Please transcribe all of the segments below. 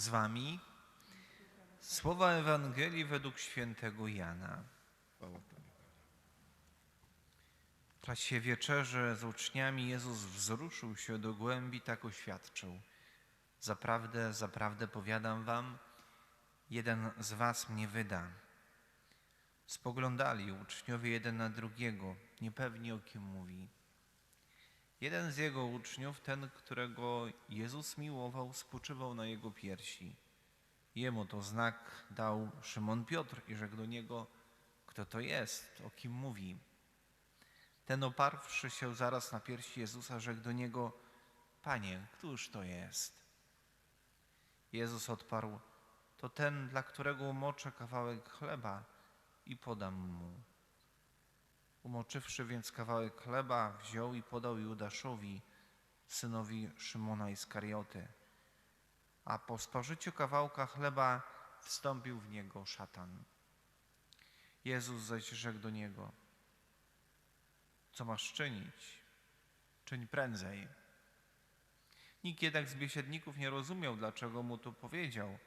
z wami. Słowa Ewangelii według świętego Jana. W czasie wieczerzy z uczniami Jezus wzruszył się do głębi, tak oświadczył. Zaprawdę, zaprawdę powiadam wam, jeden z was mnie wyda. Spoglądali uczniowie jeden na drugiego, niepewni o kim mówi. Jeden z jego uczniów, ten, którego Jezus miłował, spoczywał na jego piersi. Jemu to znak dał Szymon Piotr i rzekł do niego, kto to jest, o kim mówi. Ten oparwszy się zaraz na piersi Jezusa, rzekł do niego, Panie, któż to jest? Jezus odparł, to ten, dla którego umoczę kawałek chleba i podam mu. Umoczywszy więc kawałek chleba, wziął i podał Judaszowi, synowi Szymona Iskarioty. A po spożyciu kawałka chleba wstąpił w niego szatan. Jezus zaś rzekł do niego, co masz czynić? Czyń prędzej. Nikt jednak z biesiadników nie rozumiał, dlaczego mu to powiedział,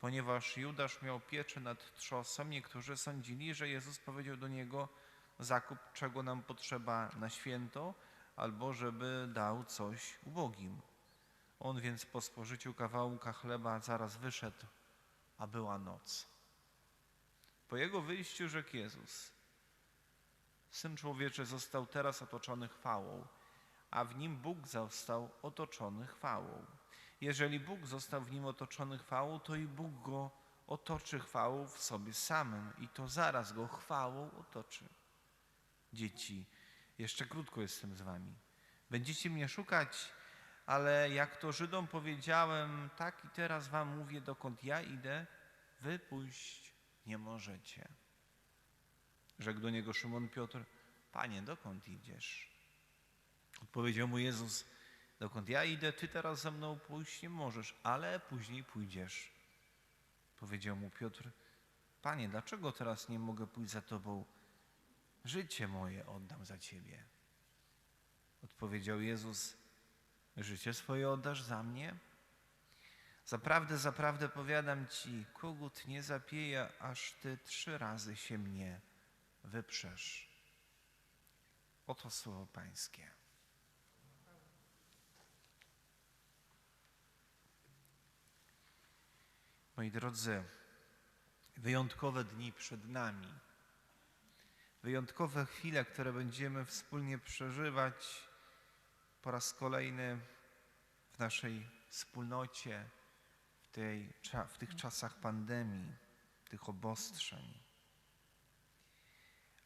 ponieważ Judasz miał pieczę nad trzosem. Niektórzy sądzili, że Jezus powiedział do niego, zakup czego nam potrzeba na święto, albo żeby dał coś ubogim. On więc po spożyciu kawałka chleba zaraz wyszedł, a była noc. Po jego wyjściu rzekł Jezus, Syn Człowieczy został teraz otoczony chwałą, a w nim Bóg został otoczony chwałą. Jeżeli Bóg został w nim otoczony chwałą, to i Bóg go otoczy chwałą w sobie samym i to zaraz go chwałą otoczy. Dzieci, jeszcze krótko jestem z wami. Będziecie mnie szukać, ale jak to Żydom powiedziałem, tak i teraz wam mówię, dokąd ja idę, wy pójść nie możecie. Rzekł do niego Szymon Piotr, Panie, dokąd idziesz? Odpowiedział mu Jezus, dokąd ja idę, ty teraz ze mną pójść nie możesz, ale później pójdziesz. Powiedział mu Piotr, Panie, dlaczego teraz nie mogę pójść za tobą? Życie moje oddam za ciebie. Odpowiedział Jezus, życie swoje oddasz za mnie? Zaprawdę, zaprawdę powiadam ci, kogut nie zapieje, aż ty trzy razy się mnie wyprzesz. Oto słowo Pańskie. Moi drodzy, wyjątkowe dni przed nami. Wyjątkowe chwile, które będziemy wspólnie przeżywać po raz kolejny w naszej wspólnocie, w, tej, w tych czasach pandemii, tych obostrzeń.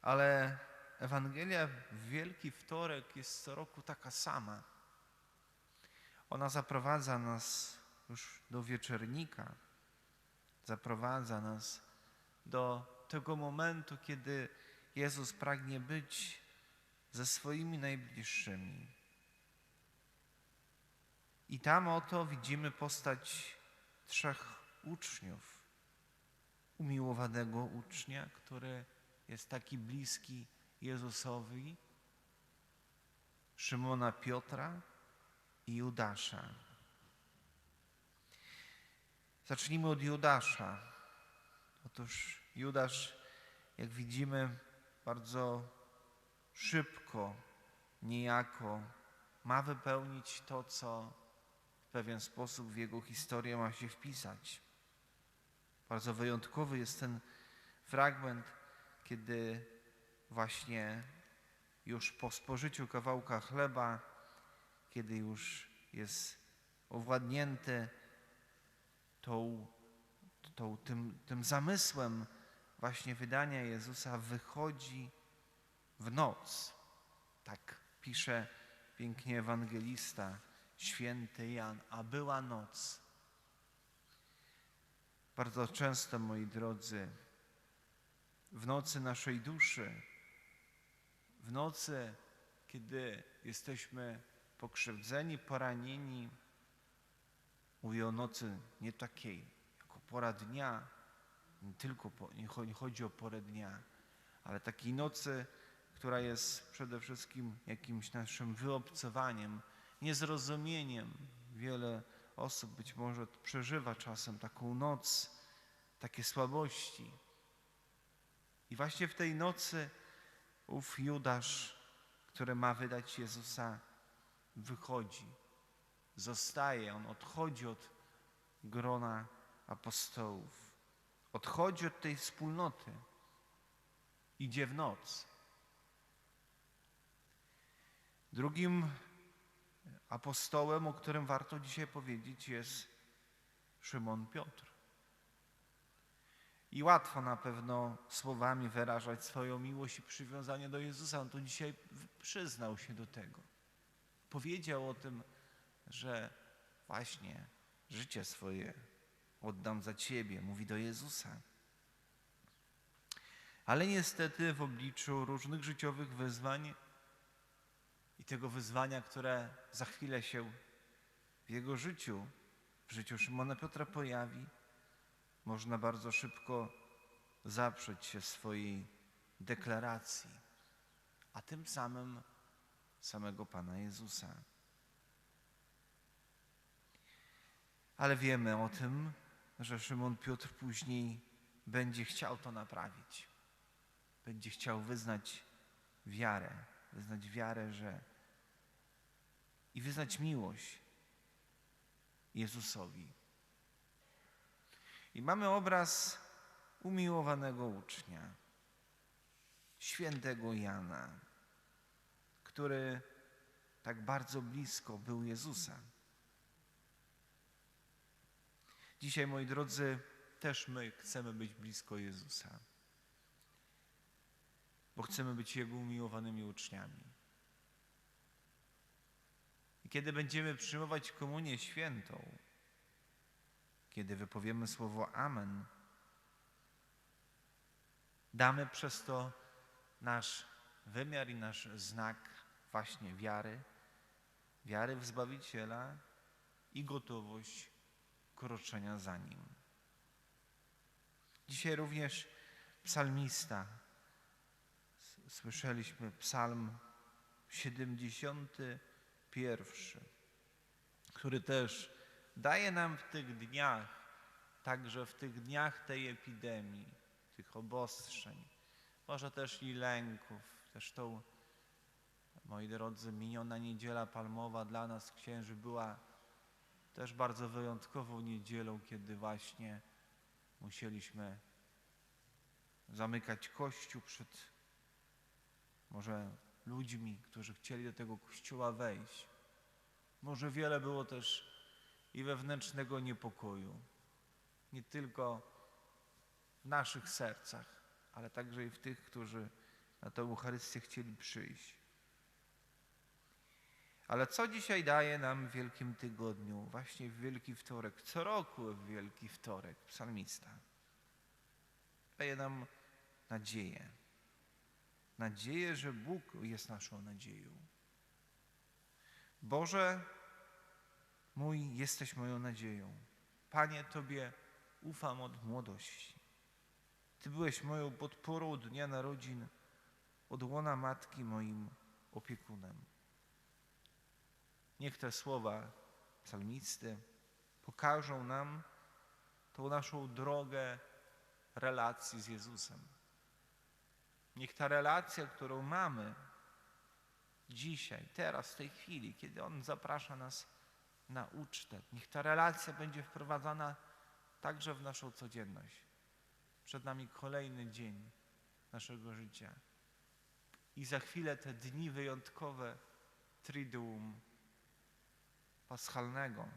Ale Ewangelia w Wielki Wtorek jest co roku taka sama. Ona zaprowadza nas już do wieczernika, zaprowadza nas do tego momentu, kiedy Jezus pragnie być ze swoimi najbliższymi. I tam oto widzimy postać trzech uczniów. Umiłowanego ucznia, który jest taki bliski Jezusowi, Szymona Piotra i Judasza. Zacznijmy od Judasza. Otóż Judasz, jak widzimy, bardzo szybko, niejako ma wypełnić to, co w pewien sposób w jego historię ma się wpisać. Bardzo wyjątkowy jest ten fragment, kiedy właśnie już po spożyciu kawałka chleba, kiedy już jest owładnięty tą, tą, tym, tym zamysłem właśnie wydania Jezusa, wychodzi w noc. Tak pisze pięknie ewangelista, święty Jan, a była noc. Bardzo często, moi drodzy, w nocy naszej duszy, w nocy, kiedy jesteśmy pokrzywdzeni, poranieni, mówię o nocy nie takiej, jako pora dnia, nie tylko po, nie chodzi o porę dnia, ale takiej nocy, która jest przede wszystkim jakimś naszym wyobcowaniem, niezrozumieniem. Wiele osób być może przeżywa czasem taką noc, takie słabości. I właśnie w tej nocy ów Judasz, który ma wydać Jezusa, wychodzi, zostaje, on odchodzi od grona apostołów, odchodzi od tej wspólnoty, idzie w noc. Drugim apostołem, o którym warto dzisiaj powiedzieć, jest Szymon Piotr. I łatwo na pewno słowami wyrażać swoją miłość i przywiązanie do Jezusa. On to dzisiaj przyznał się do tego. Powiedział o tym, że właśnie życie swoje oddam za Ciebie, mówi do Jezusa. Ale niestety w obliczu różnych życiowych wyzwań i tego wyzwania, które za chwilę się w jego życiu, w życiu Szymona Piotra pojawi, można bardzo szybko zaprzeć się swojej deklaracji, a tym samym samego Pana Jezusa. Ale wiemy o tym, że Szymon Piotr później będzie chciał to naprawić. Będzie chciał wyznać wiarę, wyznać wiarę, że i wyznać miłość Jezusowi. I mamy obraz umiłowanego ucznia, świętego Jana, który tak bardzo blisko był Jezusa. Dzisiaj, moi drodzy, też my chcemy być blisko Jezusa, bo chcemy być Jego umiłowanymi uczniami. I kiedy będziemy przyjmować komunię świętą, kiedy wypowiemy słowo Amen, damy przez to nasz wymiar i nasz znak właśnie wiary, wiary w Zbawiciela i gotowość kroczenia za Nim. Dzisiaj również psalmista, słyszeliśmy psalm 71, który też daje nam w tych dniach, także w tych dniach tej epidemii, tych obostrzeń, może też i lęków, też tą, moi drodzy, miniona niedziela palmowa dla nas księży była też bardzo wyjątkową niedzielą, kiedy właśnie musieliśmy zamykać kościół przed może ludźmi, którzy chcieli do tego kościoła wejść. Może wiele było też i wewnętrznego niepokoju, nie tylko w naszych sercach, ale także i w tych, którzy na tę Eucharystię chcieli przyjść. Ale co dzisiaj daje nam w Wielkim Tygodniu, właśnie w Wielki Wtorek, co roku w Wielki Wtorek, psalmista? Daje nam nadzieję. Nadzieję, że Bóg jest naszą nadzieją. Boże, mój, jesteś moją nadzieją. Panie, Tobie ufam od młodości. Ty byłeś moją podporą od dnia narodzin, od łona matki moim opiekunem. Niech te słowa psalmisty pokażą nam tą naszą drogę relacji z Jezusem. Niech ta relacja, którą mamy dzisiaj, teraz, w tej chwili, kiedy On zaprasza nas na ucztę, niech ta relacja będzie wprowadzana także w naszą codzienność. Przed nami kolejny dzień naszego życia. I za chwilę te dni wyjątkowe Triduum Paschalnego.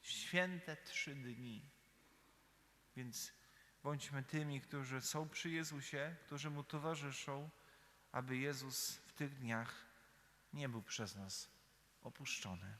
Święte trzy dni. Więc bądźmy tymi, którzy są przy Jezusie, którzy Mu towarzyszą, aby Jezus w tych dniach nie był przez nas opuszczony.